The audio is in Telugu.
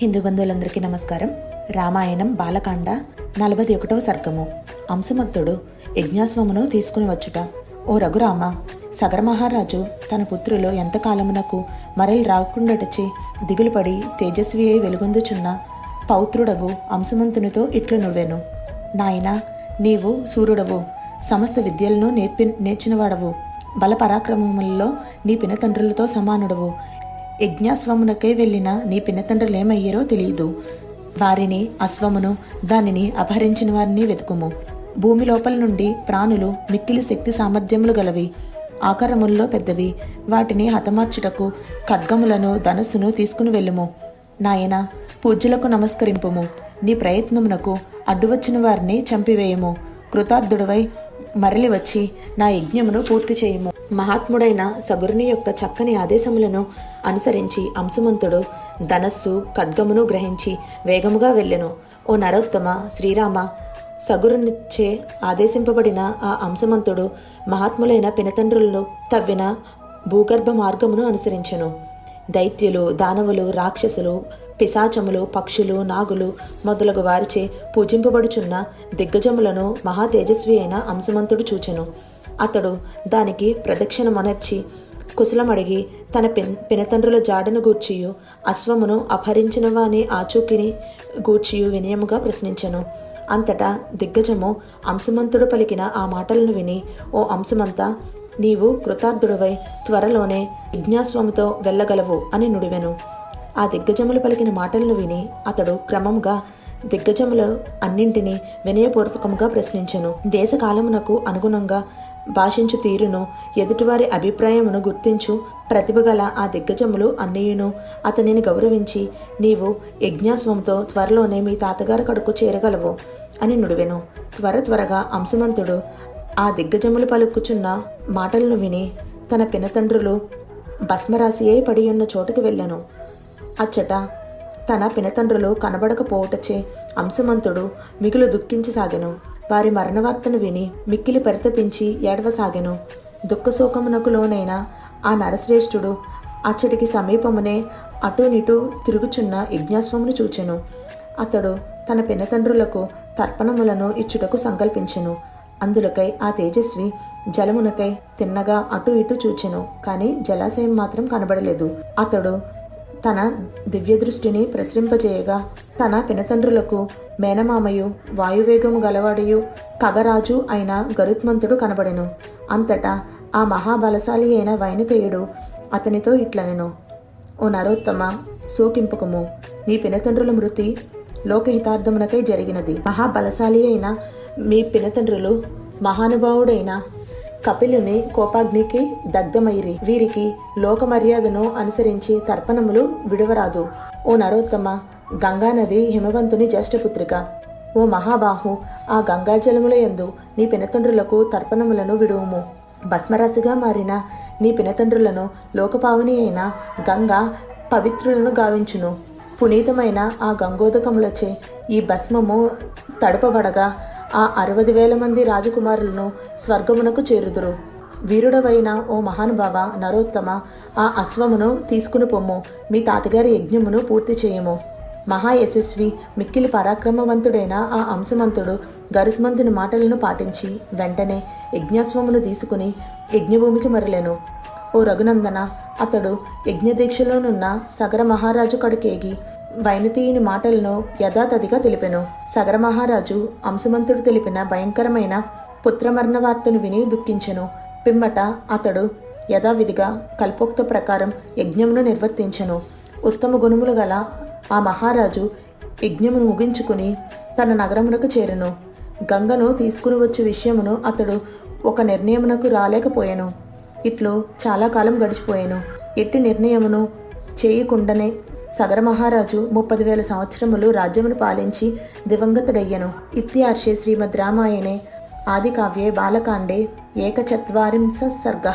హిందూ బంధువులందరికీ నమస్కారం. రామాయణం బాలకాండ నలభై ఒకటవ సర్గము. అంశమత్తుడు యజ్ఞాస్వమును తీసుకుని వచ్చుట. ఓ రఘురామ సగరమహారాజు తన పుత్రులు ఎంతకాలమునకు మరల్ రాకుండాటచి దిగులుపడి తేజస్వి అయి వెలుగొందుచున్న పౌత్రుడగు అంశమంతునితో ఇట్లు నువ్వెను. నాయనా నీవు సూర్యుడవు సమస్త విద్యలను నేర్పి నేర్చినవాడవు. బలపరాక్రమములలో నీ పినతండ్రులతో సమానుడవు. యజ్ఞాశ్వమునకై వెళ్ళిన నీ పినతండ్రులేమయ్యారో తెలియదు. వారిని అశ్వమును దానిని అపహరించిన వారిని వెతుకుము. భూమి లోపల నుండి ప్రాణులు మిక్కిలి శక్తి సామర్థ్యములు గలవి. ఆకారముల్లో పెద్దవి. వాటిని హతమార్చుటకు ఖడ్గములను ధనస్సును తీసుకుని వెళ్ళుము. నాయన పూజలకు నమస్కరింపుము. నీ ప్రయత్నమునకు అడ్డువచ్చిన వారిని చంపివేయము. కృతార్థుడవై మరలి వచ్చి నా యజ్ఞమును పూర్తి చేయము. మహాత్ముడైన సగురుని యొక్క చక్కని ఆదేశములను అనుసరించి అంశుమంతుడు ధనస్సు ఖడ్గమును గ్రహించి వేగముగా వెళ్ళెను. ఓ నరోత్తమ శ్రీరామ సగురునిచ్చే ఆదేశింపబడిన ఆ అంశమంతుడు మహాత్ములైన పినతండ్రులను తవ్విన భూగర్భ మార్గమును అనుసరించెను. దైత్యులు దానవులు రాక్షసులు పిశాచములు పక్షులు నాగులు మొదలగు వారిచే పూజింపబడుచున్న దిగ్గజములను మహా తేజస్వి అయిన అంశమంతుడు చూచెను. అతడు దానికి ప్రదక్షిణమనర్చి కుశలమడిగి తన పిన్ పినతండ్రుల జాడను గూర్చియు అశ్వమును అపహరించినవా అనే ఆచూకిని గూర్చియు వినయముగా ప్రశ్నించెను. అంతటా దిగ్గజము అంశమంతుడు పలికిన ఆ మాటలను విని ఓ అంశమంతా నీవు కృతార్థుడవై త్వరలోనే విజ్ఞాస్వముతో వెళ్ళగలవు అని నుడివెను. ఆ దిగ్గజములు పలికిన మాటలను విని అతడు క్రమంగా దిగ్గజములు అన్నింటినీ వినయపూర్వకముగా ప్రశ్నించెను. దేశకాలమునకు అనుగుణంగా భాషించు తీరును ఎదుటివారి అభిప్రాయమును గుర్తించు ప్రతిభగల ఆ దిగ్గజములు అన్నయ్యను అతనిని గౌరవించి నీవు యజ్ఞాస్వంతో త్వరలోనే మీ తాతగారి కడుకు చేరగలవు అని నుడివెను. త్వర త్వరగా అంశమంతుడు ఆ దిగ్గజములు పలుకుచున్న మాటలను విని తన పినతండ్రులు భస్మరాశి అయి పడి ఉన్న చోటుకు వెళ్ళను. అచ్చట తన పినతండ్రులు కనబడకపోవటచే అంశమంతుడు మిగులు దుఃఖించసాగెను వారి మరణవార్తను విని మిక్కిలి పరితపించి ఏడవసాగెను. దుఃఖశోకమునకు లోనైన ఆ నరశ్రేష్ఠుడు అచ్చటికి సమీపమునే అటునిటు తిరుగుచున్న యజ్ఞాస్వమును చూచెను. అతడు తన పినతండ్రులకు తర్పణములను ఇచ్చుటకు సంకల్పించెను. అందులకై ఆ తేజస్వి జలమునకై తిన్నగా అటు ఇటు చూచెను కానీ జలాశయం మాత్రం కనబడలేదు. అతడు తన దివ్యదృష్టిని ప్రసరింపజేయగా తన పినతండ్రులకు మేనమామయు వాయువేగము గలవాడియు కగరాజు అయిన గరుత్మంతుడు కనబడెను. అంతటా ఆ మహాబలశాలి అయిన వైనతేయుడు అతనితో ఇట్లనెను. ఓ నరోత్తమ సోకింపుకము. నీ పినతండ్రుల మృతి లోకహితార్థమునకై జరిగినది. మహాబలశాలి అయిన మీ పినతండ్రులు మహానుభావుడైన కపిలుని కోపాగ్నికి దగ్ధమైరి వీరికి లోక మర్యాదను అనుసరించి తర్పణములు విడవరాదు. ఓ నరోత్తమ గంగానది హిమవంతుని జ్యేష్ఠపుత్రిక. ఓ మహాబాహు ఆ గంగాజలముల యందు నీ పినతండ్రులకు తర్పణములను విడువుము. భస్మరాశిగా మారిన నీ పినతండ్రులను లోకపావని అయిన గంగా పవిత్రులను గావించును. పునీతమైన ఆ గంగోదకములచే ఈ భస్మము తడపబడగా ఆ అరవది వేల మంది రాజకుమారులను స్వర్గమునకు చేరుదురు. వీరుడవైన ఓ మహానుభావ నరోత్తమ ఆ అశ్వమును తీసుకుని పొమ్ము. మీ తాతగారి యజ్ఞమును పూర్తి చేయము. మహా యశస్వి మిక్కిలి పరాక్రమవంతుడైన ఆ అంశమంతుడు గరుత్మంతుని మాటలను పాటించి వెంటనే యజ్ఞాశ్వమును తీసుకుని యజ్ఞభూమికి మరలేను. ఓ రఘునందన అతడు యజ్ఞదీక్షలోనున్న సగర మహారాజు కడుకేగి వైనతీయుని మాటలను యథాతథిగా తెలిపెను. సగర మహారాజు అంశమంతుడు తెలిపిన భయంకరమైన పుత్రమరణ వార్తను విని దుఃఖించెను. పిమ్మట అతడు యథావిధిగా కల్పోక్త ప్రకారం యజ్ఞమును నిర్వర్తించెను. ఉత్తమ గుణములు గల ఆ మహారాజు యజ్ఞమును ముగించుకుని తన నగరమునకు చేరెను. గంగను తీసుకుని వచ్చే విషయమును అతడు ఒక నిర్ణయమునకు రాలేకపోయాను. ఇట్లు చాలా కాలం గడిచిపోయాను. ఎట్టి నిర్ణయమును చేయకుండానే సగర మహారాజు ముప్పది వేల సంవత్సరములు రాజ్యమును పాలించి దివంగతుడయ్యను. ఇత్యార్షే శ్రీమద్ రామాయణే. ఆదికావ్యే బాలకాండే. ఏకచత్వారింశ సర్గ.